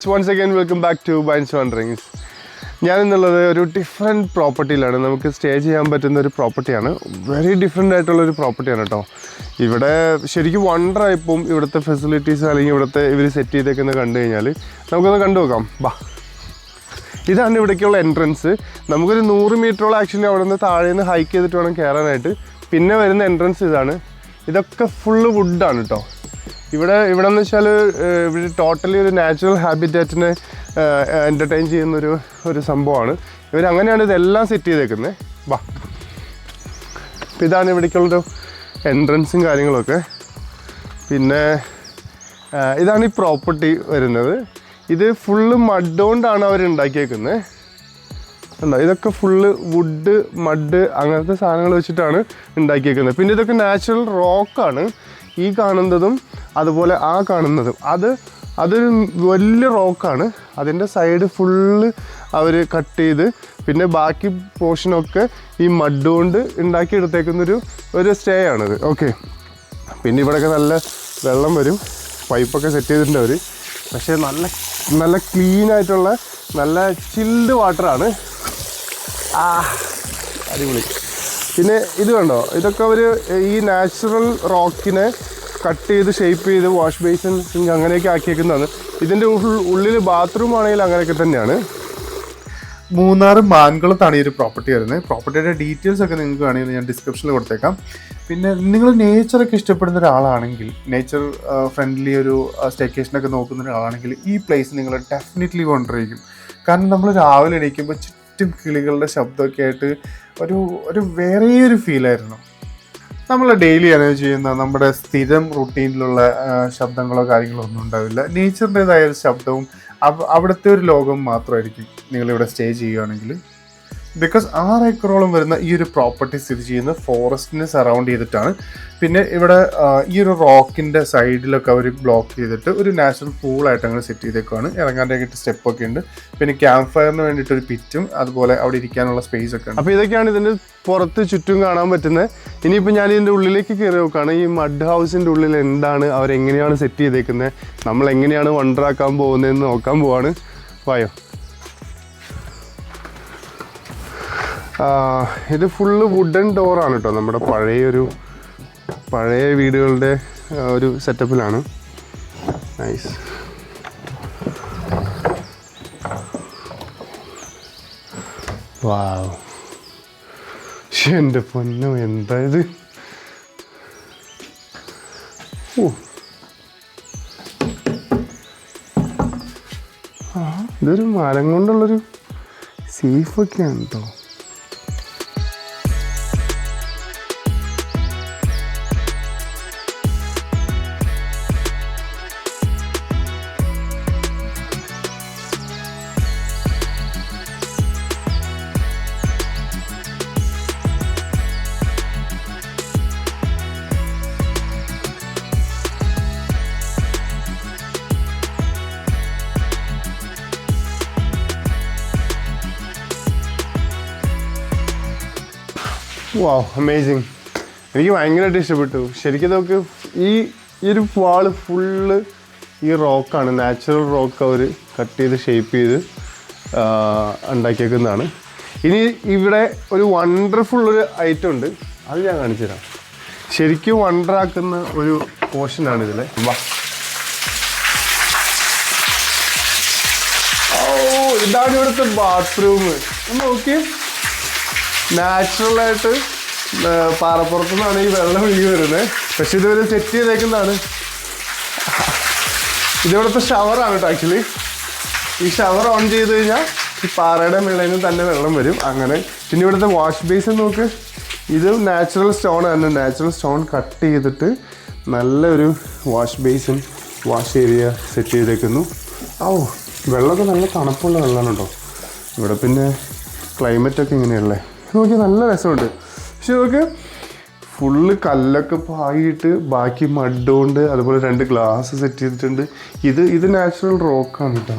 Once again welcome back to binds wanderings ഞാൻ എന്നുള്ളത് ഒരു ഡിഫറെന്റ് പ്രോപ്പർട്ടിയിലാണ് നമുക്ക് സ്റ്റേ ചെയ്യാൻ പറ്റുന്ന ഒരു പ്രോപ്പർട്ടിയാണ് വെരി ഡിഫറെന്റ് ആയിട്ടുള്ളൊരു പ്രോപ്പർട്ടിയാണ് കേട്ടോ ഇവിടെ ശരിക്കും വണ്ടറായിപ്പം ഇവിടുത്തെ ഫെസിലിറ്റീസ് അല്ലെങ്കിൽ ഇവിടുത്തെ ഇവർ സെറ്റ് ചെയ്തേക്കുന്നത് കണ്ടു കഴിഞ്ഞാൽ നമുക്കൊന്ന് കണ്ടു നോക്കാം. ബാ. ഇതാണ് ഇവിടേക്കുള്ള എൻട്രൻസ് നമുക്കൊരു നൂറ് മീറ്ററോളം ആക്ച്വലി അവിടെ നിന്ന് താഴെ നിന്ന് ഹൈക്ക് ചെയ്തിട്ട് വേണം കയറാനായിട്ട്. പിന്നെ വരുന്ന എൻട്രൻസ് ഇതാണ്. ഇതൊക്കെ ഫുള്ള് വുഡാണ് കേട്ടോ ഇവിടെ ഇവിടെ എന്ന് വെച്ചാൽ ഇവിടെ ടോട്ടലി ഒരു നാച്ചുറൽ ഹാബിറ്റാറ്റിനെ എന്റർടൈൻ ചെയ്യുന്നൊരു ഒരു സംഭവമാണ്. ഇവർ അങ്ങനെയാണ് ഇതെല്ലാം സെറ്റ് ചെയ്തേക്കുന്നത് വാ. അപ്പം ഇതാണ് ഇവിടേക്കുള്ളൊരു എൻട്രൻസും കാര്യങ്ങളൊക്കെ. പിന്നെ ഇതാണ് ഈ പ്രോപ്പർട്ടി വരുന്നത്. ഇത് ഫുള്ള് മഡ് കൊണ്ടാണ് അവർ ഉണ്ടാക്കിയേക്കുന്നത് ഉണ്ടോ ഇതൊക്കെ ഫുള്ള് വുഡ് മഡ് അങ്ങനത്തെ സാധനങ്ങൾ വെച്ചിട്ടാണ് ഉണ്ടാക്കിയേക്കുന്നത് പിന്നെ ഇതൊക്കെ നാച്ചുറൽ റോക്കാണ് ഈ കാണുന്നതും അതുപോലെ ആ കാണുന്നതും. അത് അതൊരു വലിയ റോക്കാണ്. അതിന്റെ സൈഡ് ഫുള്ള് അവർ കട്ട് ചെയ്ത് പിന്നെ ബാക്കി പോർഷനൊക്കെ ഈ മഡ് കൊണ്ട് ഉണ്ടാക്കിയെടുത്തേക്കുന്നൊരു ഒരു സ്റ്റേ ആണിത് ഓക്കെ. പിന്നെ ഇവിടെയൊക്കെ നല്ല വെള്ളം വരും. പൈപ്പൊക്കെ സെറ്റ് ചെയ്തിട്ടുണ്ട് അവർ പക്ഷേ നല്ല നല്ല ക്ലീനായിട്ടുള്ള നല്ല ചിൽഡ് വാട്ടറാണ്. ആ അടിപൊളി. പിന്നെ ഇത് കണ്ടോ? ഇതൊക്കെ അവർ ഈ നാച്ചുറൽ റോക്കിനെ കട്ട് ചെയ്ത് ഷേപ്പ് ചെയ്ത് വാഷ് ബേസിൻ അങ്ങനെയൊക്കെ ആക്കിയേക്കുന്നതാണ്. ഇതിന്റെ ഉള്ളിൽ ബാത്റൂം ആണെങ്കിൽ അങ്ങനെയൊക്കെ തന്നെയാണ്. മൂന്നാർ മാൻകുളത്താണ് ഈ ഒരു പ്രോപ്പർട്ടി വരുന്നത്. പ്രോപ്പർട്ടിയുടെ ഡീറ്റെയിൽസ് ഒക്കെ നിങ്ങൾക്ക് വേണമെങ്കിൽ ഞാൻ ഡിസ്ക്രിപ്ഷനിൽ കൊടുത്തേക്കാം. പിന്നെ നിങ്ങൾ നേച്ചറൊക്കെ ഇഷ്ടപ്പെടുന്ന ഒരാളാണെങ്കിൽ നേച്ചർ ഫ്രണ്ട്ലി ഒരു സ്റ്റേക്കേഷനൊക്കെ നോക്കുന്ന ഒരാളാണെങ്കിൽ ഈ പ്ലേസ് നിങ്ങൾ ഡെഫിനറ്റ്ലി കൊണ്ടുവരിക്കും കാരണം നമ്മൾ രാവിലെ എണീക്കുമ്പോൾ ചുറ്റും കിളികളുടെ ശബ്ദമൊക്കെ ആയിട്ട് ഒരു ഒരു വേറെ ഒരു ഫീലായിരുന്നു നമ്മൾ ഡെയിലി അനുഭവം ചെയ്യുന്ന നമ്മുടെ സ്ഥിരം റുട്ടീനിലുള്ള ശബ്ദങ്ങളോ കാര്യങ്ങളോ ഒന്നും ഉണ്ടാവില്ല. നേച്ചറിന്റെതായ ഒരു ശബ്ദവും അവ- അവിടുത്തെ ഒരു ലോകം മാത്രമായിരിക്കും നിങ്ങളിവിടെ സ്റ്റേ ചെയ്യുകയാണെങ്കിൽ. ബിക്കോസ് ആറ് ഏക്കറോളം വരുന്ന ഈ ഒരു പ്രോപ്പർട്ടി സ്ഥിതി ചെയ്യുന്ന ഫോറസ്റ്റിനെ സറൗണ്ട് ചെയ്തിട്ടാണ്. പിന്നെ ഇവിടെ ഈ ഒരു റോക്കിന്റെ സൈഡിലൊക്കെ അവർ ബ്ലോക്ക് ചെയ്തിട്ട് ഒരു നാച്ചുറൽ പൂളായിട്ട് അങ്ങനെ സെറ്റ് ചെയ്തേക്കുവാണ്. ഇറങ്ങാനായിട്ട് സ്റ്റെപ്പൊക്കെ ഉണ്ട്. പിന്നെ ക്യാമ്പ് ഫയറിന് വേണ്ടിയിട്ട് ഒരു പിറ്റും അതുപോലെ അവിടെ ഇരിക്കാനുള്ള സ്പേസ് ഒക്കെ ഉണ്ട്. അപ്പോൾ ഇതൊക്കെയാണ് ഇതിന്റെ പുറത്ത് ചുറ്റും കാണാൻ പറ്റുന്നത്. ഇനിയിപ്പോൾ ഞാൻ ഇതിന്റെ ഉള്ളിലേക്ക് കയറി നോക്കുകയാണ്. ഈ മഡ് ഹൗസിന്റെ ഉള്ളിൽ എന്താണ് അവരെങ്ങനെയാണ് സെറ്റ് ചെയ്തേക്കുന്നത്? നമ്മൾ എങ്ങനെയാണ് വണ്ടറാക്കാൻ പോകുന്നതെന്ന് നോക്കാൻ പോവാണ്. വായോ. ഇത് ഫുള്ള് വുഡൻ ഡോറാണ് കേട്ടോ നമ്മുടെ പഴയൊരു പഴയ വീടുകളുടെ ഒരു സെറ്റപ്പിലാണ് നൈസ് ശ്ശെ, എന്റെ പൊന്നു എന്താ ഇത്? ഇതൊരു മരം കൊണ്ടുള്ളൊരു സേഫൊക്കെയാണ് കേട്ടോ വാവ് അമേസിങ് എനിക്ക് ഭയങ്കരമായിട്ട് ഇഷ്ടപ്പെട്ടു. ശരിക്കും നമുക്ക് ഈ ഒരു വാൾ ഫുള്ള് ഈ റോക്കാണ് നാച്ചുറൽ റോക്ക് അവർ കട്ട് ചെയ്ത് ഷേപ്പ് ചെയ്ത് ഉണ്ടാക്കിയേക്കുന്നതാണ്. ഇനി ഇവിടെ ഒരു വണ്ടർഫുൾ ഒരു ഐറ്റം ഉണ്ട്. അത് ഞാൻ കാണിച്ചു തരാം. ശരിക്കും വണ്ടറാക്കുന്ന ഒരു പോർഷനാണ് ഇതിലെ. വാ. ഓ ഇതാണ് ഇവിടുത്തെ ബാത്റൂം നോക്കി നാച്ചുറലായിട്ട് പാറപ്പുറത്തു നിന്നാണ് ഈ വെള്ളം ഒഴുകി വരുന്നത്. പക്ഷെ ഇതുവരെ സെറ്റ് ചെയ്തേക്കുന്നതാണ്. ഇതിവിടുത്തെ ഷവറാണ് കേട്ടോ ആക്ച്വലി ഈ ഷവർ ഓൺ ചെയ്ത് കഴിഞ്ഞാൽ ഈ പാറയുടെ മേളയിൽ തന്നെ വെള്ളം വരും. അങ്ങനെ പിന്നെ ഇവിടുത്തെ വാഷ് ബേസിൻ നോക്ക്. ഇത് നാച്ചുറൽ സ്റ്റോൺ ആണ്. നാച്ചുറൽ സ്റ്റോൺ കട്ട് ചെയ്തിട്ട് നല്ലൊരു wash basin wash area set ചെയ്തേക്കുന്നു. ഓ വെള്ളമൊക്കെ നല്ല തണുപ്പുള്ള വെള്ളമാണ് കേട്ടോ ഇവിടെ പിന്നെ ക്ലൈമറ്റൊക്കെ ഇങ്ങനെയല്ലേ? നോക്കി നല്ല രസമുണ്ട്. പക്ഷെ നമുക്ക് ഫുള്ള് കല്ലൊക്കെ പായിട്ട് ബാക്കി മഡുണ്ട് അതുപോലെ രണ്ട് ഗ്ലാസ് സെറ്റ് ചെയ്തിട്ടുണ്ട്. ഇത് ഇത് നാച്ചുറൽ റോക്കാണ് കേട്ടോ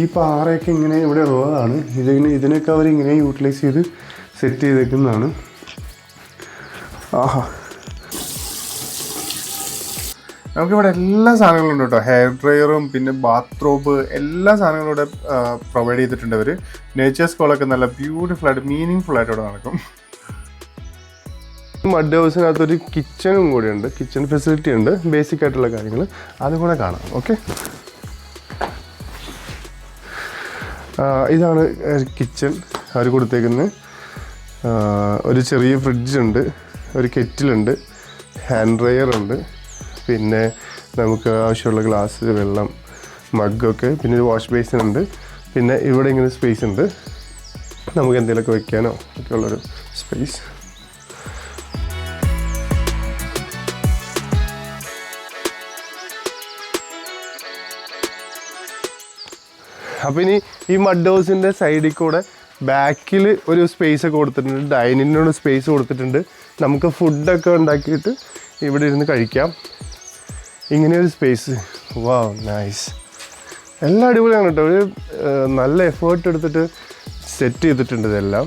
ഈ പാറയൊക്കെ ഇങ്ങനെ ഇവിടെ ഉള്ളതാണ് ഇതിന് ഇതിനൊക്കെ അവർ ഇങ്ങനെ യൂട്ടിലൈസ് ചെയ്ത് സെറ്റ് ചെയ്തേക്കുന്നതാണ്. ആഹാ. നമുക്കിവിടെ എല്ലാ സാധനങ്ങളും ഉണ്ട് കേട്ടോ ഹെയർ ഡ്രയറും പിന്നെ ബാത്റൂബ് എല്ലാ സാധനങ്ങളും ഇവിടെ പ്രൊവൈഡ് ചെയ്തിട്ടുണ്ട് അവർ നേച്ചേഴ്സ് കോളൊക്കെ നല്ല ബ്യൂട്ടിഫുൾ ആയിട്ട് മീനിങ് ഫുൾ ആയിട്ട് ഇവിടെ നടക്കും. മഡ് ഹൗസിനകത്തൊരു കിച്ചണും കൂടി ഉണ്ട്. കിച്ചൺ ഫെസിലിറ്റി ഉണ്ട്. ബേസിക് ആയിട്ടുള്ള കാര്യങ്ങൾ അതും കൂടെ കാണാം. ഓക്കെ ഇതാണ് കിച്ചൺ അവർ കൊടുത്തേക്കുന്ന. ഒരു ചെറിയ ഫ്രിഡ്ജുണ്ട് ഒരു കെറ്റിലുണ്ട് ഹാൻഡ് ഡ്രയർ ഉണ്ട്. പിന്നെ നമുക്ക് ആവശ്യമുള്ള ഗ്ലാസ് വെള്ളം മഗ്ഗൊക്കെ പിന്നെ ഒരു വാഷ് ബേസിൻ ഉണ്ട്. പിന്നെ ഇവിടെ ഇങ്ങനെ സ്പേസ് ഉണ്ട്. നമുക്ക് എന്തെങ്കിലുമൊക്കെ വെക്കാനോ ഒക്കെ ഉള്ളൊരു സ്പേസ് അപ്പോൾ ഇനി ഈ മഡ് ഹൗസിന്റെ സൈഡിൽ കൂടെ ബാക്കിൽ ഒരു സ്പേസ് ഒക്കെ കൊടുത്തിട്ടുണ്ട്. ഡൈനിങ്ങിനോട് സ്പേസ് കൊടുത്തിട്ടുണ്ട്. നമുക്ക് ഫുഡൊക്കെ ഉണ്ടാക്കിയിട്ട് ഇവിടെ ഇരുന്ന് കഴിക്കാം. ഇങ്ങനെയൊരു സ്പേസ് വാ നൈസ് എല്ലാം അടിപൊളിയാണ് കേട്ടോ. ഒരു നല്ല എഫേർട്ട് എടുത്തിട്ട് സെറ്റ് ചെയ്തിട്ടുണ്ട് ഇതെല്ലാം.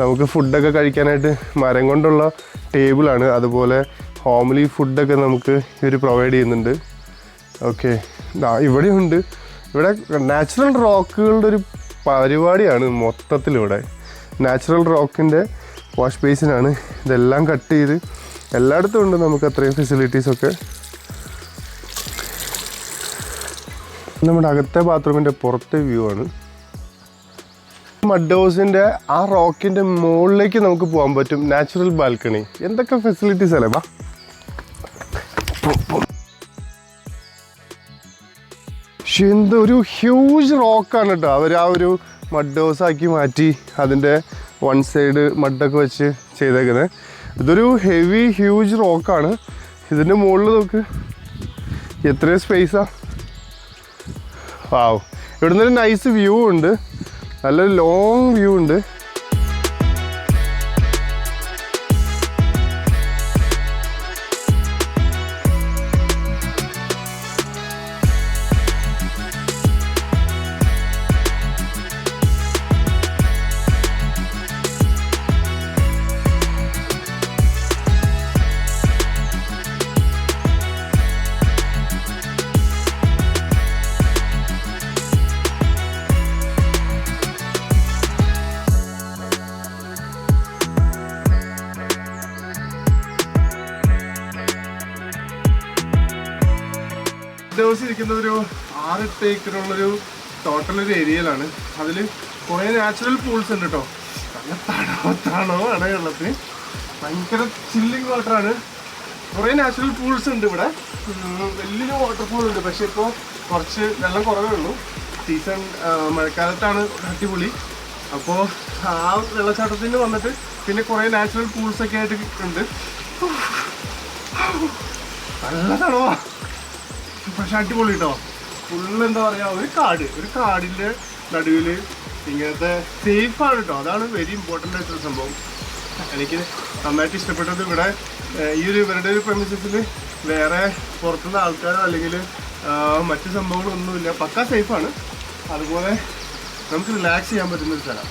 നമുക്ക് ഫുഡൊക്കെ കഴിക്കാനായിട്ട് മരം കൊണ്ടുള്ള ടേബിളാണ് അതുപോലെ ഹോംലി ഫുഡൊക്കെ നമുക്ക് ഇവർ പ്രൊവൈഡ് ചെയ്യുന്നുണ്ട്. ഓക്കെ ഇവിടെയുണ്ട് ഇവിടെ നാച്ചുറൽ റോക്കുകളുടെ ഒരു പരിപാടിയാണ് മൊത്തത്തിലിവിടെ നാച്ചുറൽ റോക്കിന്റെ വാഷ് ബേസിനാണ് ഇതെല്ലാം കട്ട് ചെയ്ത് എല്ലായിടത്തും ഉണ്ട് നമുക്ക് അത്രയും ഫെസിലിറ്റീസൊക്കെ നമ്മുടെ അകത്തെ ബാത്റൂമിന്റെ പുറത്തെ വ്യൂ ആണ്. മഡ് ഹൗസിന്റെ ആ റോക്കിന്റെ മുകളിലേക്ക് നമുക്ക് പോകാൻ പറ്റും നാച്ചുറൽ ബാൽക്കണി. എന്തൊക്കെ ഫെസിലിറ്റീസ് അല്ലേ വാ പക്ഷെ എന്ത് ഒരു ഹ്യൂജ് റോക്കാണ് കേട്ടോ അവർ ആ ഒരു മഡ് ഹൗസ് ആക്കി മാറ്റി അതിന്റെ വൺ സൈഡ് മഡൊക്കെ വെച്ച് ചെയ്തേക്കുന്നത് ഇതൊരു ഹെവി ഹ്യൂജ് റോക്കാണ് ഇതിന്റെ മുകളിൽ നോക്ക്. എത്രയോ സ്പേസാ വാവ് ഇവിടുന്ന് ഒരു നൈസ് വ്യൂ ഉണ്ട്. നല്ലൊരു ലോങ് വ്യൂ ഉണ്ട്. ദിവസം ഇരിക്കുന്ന ഒരു ആറ് ഏക്കറുള്ളൊരു ടോട്ടൽ ഒരു ഏരിയയിലാണ് അതിൽ കുറേ നാച്ചുറൽ പൂൾസ് ഉണ്ട് കേട്ടോ നല്ല തണോ തണോ ആണ് വെള്ളത്തിന് ഭയങ്കര ചില്ലിങ് വാട്ടറാണ് കുറേ നാച്ചുറൽ പൂൾസ് ഉണ്ട് ഇവിടെ. വലിയൊരു വാട്ടർഫോൾ ഉണ്ട്. പക്ഷേ ഇപ്പോൾ കുറച്ച് വെള്ളം കുറവേ ഉള്ളൂ. സീസൺ മഴക്കാലത്താണ് അടിപൊളി. അപ്പോൾ ആ വെള്ളച്ചാട്ടത്തിന് വന്നിട്ട് പിന്നെ കുറേ നാച്ചുറൽ പൂൾസൊക്കെ ആയിട്ട് ഉണ്ട്. നല്ല തണവാ പക്ഷെ അടിപൊളി കേട്ടോ ഫുള്ള് എന്താ പറയാ ഒരു കാട്. ഒരു കാടിന്റെ നടുവിൽ ഇങ്ങനത്തെ ആണ് കേട്ടോ അതാണ് വെരി ഇമ്പോർട്ടന്റ് ആയിട്ടുള്ള സംഭവം. എനിക്ക് നന്നായിട്ട് ഇഷ്ടപ്പെട്ടത് ഇവിടെ ഈ ഒരു ഇവരുടെ ഒരു പ്രമിസസിൽ വേറെ പുറത്തുനിന്ന് ആൾക്കാരോ അല്ലെങ്കിൽ മറ്റു സംഭവങ്ങളൊന്നുമില്ല. പക്ക സേഫാണ് അതുപോലെ നമുക്ക് റിലാക്സ് ചെയ്യാൻ പറ്റുന്ന ഒരു സ്ഥലം.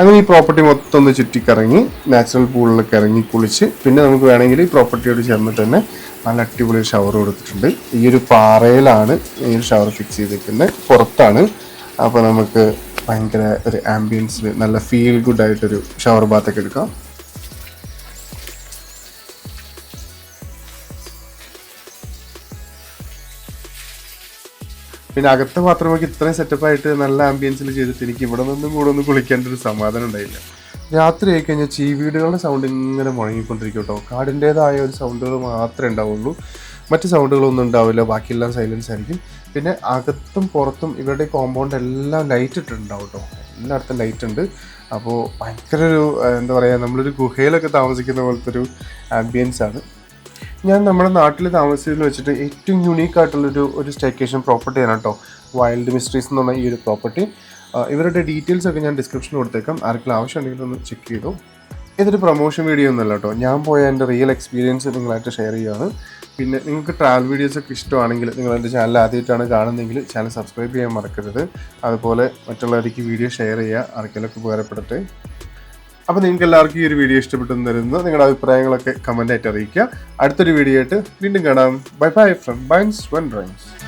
അങ്ങനെ ഈ പ്രോപ്പർട്ടി മൊത്തം ഒന്ന് ചുറ്റിക്കറങ്ങി നാച്ചുറൽ പൂളിലൊക്കെ ഇറങ്ങി കുളിച്ച് പിന്നെ നമുക്ക് വേണമെങ്കിൽ ഈ പ്രോപ്പർട്ടിയോട് ചേർന്നിട്ട് തന്നെ നല്ല അടിപൊളി ഷവർ കൊടുത്തിട്ടുണ്ട്. ഈ ഒരു പാറയിലാണ് ഈ ഒരു ഷവർ ഫിക്സ് ചെയ്തിരിക്കുന്നത്. പുറത്താണ്. അപ്പോൾ നമുക്ക് ഭയങ്കര ഒരു ആംബിയൻസിൽ നല്ല ഫീൽ ഗുഡ് ആയിട്ടൊരു ഷവർ ബാത്തൊക്കെ എടുക്കാം. പിന്നെ അകത്തെ ബാത്റൂമൊക്കെ ഇത്രയും സെറ്റപ്പായിട്ട് നല്ല ആംബിയൻസിൽ ചെയ്തിട്ട് എനിക്ക് ഇവിടെ നിന്നും കൂടെ ഒന്ന് കുളിക്കേണ്ട ഒരു സമാധാനം ഉണ്ടായില്ല. രാത്രി ആയി കഴിഞ്ഞാൽ ചീവീടുകളുടെ സൗണ്ട് ഇങ്ങനെ മുഴങ്ങിക്കൊണ്ടിരിക്കും കേട്ടോ. കാടിന്റെതായ ഒരു സൗണ്ടുകൾ മാത്രമേ ഉണ്ടാവുള്ളൂ. മറ്റ് സൗണ്ടുകളൊന്നും ഉണ്ടാവില്ല. ബാക്കിയെല്ലാം സൈലൻസ് ആയിരിക്കും. പിന്നെ അകത്തും പുറത്തും ഇവരുടെ കോമ്പൗണ്ട് എല്ലാം ലൈറ്റ് ഇട്ടിട്ടുണ്ടാവും കേട്ടോ. എല്ലായിടത്തും ലൈറ്റ് ഉണ്ട്. അപ്പോൾ ഭയങ്കര ഒരു എന്താ പറയുക നമ്മളൊരു ഗുഹയിലൊക്കെ താമസിക്കുന്ന പോലത്തെ ഒരു ആംബിയൻസ് ആണ്. ഞാൻ നമ്മുടെ നാട്ടിൽ താമസിച്ചതിൽ വെച്ചിട്ട് ഏറ്റവും യുണീക്ക് ആയിട്ടുള്ളൊരു ഒരു സ്റ്റേക്കേഷൻ പ്രോപ്പർട്ടിയാണ് കേട്ടോ വൈൽഡ് മിസ്റ്ററീസ് എന്ന് പറഞ്ഞ ഈ ഒരു പ്രോപ്പർട്ടി ഇവരുടെ ഡീറ്റെയിൽസ് ഒക്കെ ഞാൻ ഡിസ്ക്രിപ്ഷൻ കൊടുത്തേക്കാം. ആർക്കെങ്കിലും ആവശ്യമുണ്ടെങ്കിൽ ഒന്ന് ചെക്ക് ചെയ്തു. ഇതൊരു പ്രൊമോഷൻ വീഡിയോ ഒന്നുമല്ല കേട്ടോ ഞാൻ പോയ എന്റെ റിയൽ എക്സ്പീരിയൻസ് നിങ്ങളായിട്ട് ഷെയർ ചെയ്യുകയാണ് പിന്നെ നിങ്ങൾക്ക് ട്രാവൽ വീഡിയോസ് ഒക്കെ ഇഷ്ടമാണെങ്കിൽ നിങ്ങൾ എന്റെ ചാനൽ ആദ്യമായിട്ടാണ് കാണുന്നതെങ്കിൽ ചാനൽ സബ്സ്ക്രൈബ് ചെയ്യാൻ മറക്കരുത്. അതുപോലെ മറ്റുള്ളവർക്ക് വീഡിയോ ഷെയർ ചെയ്യുക. ആർക്കെങ്കിലൊക്കെ ഉപകാരപ്പെടട്ടെ. അപ്പോൾ നിങ്ങൾക്ക് എല്ലാവർക്കും ഈ ഒരു വീഡിയോ ഇഷ്ടപ്പെട്ടെന്ന് തരുന്നു നിങ്ങളുടെ അഭിപ്രായങ്ങളൊക്കെ കമന്റായിട്ട് അറിയിക്കുക. അടുത്തൊരു വീഡിയോ ആയിട്ട് വീണ്ടും കാണാം. ബൈ ബൈ ഫ്രം ബൈൻസ് വൺ ഡ്രൈൻസ്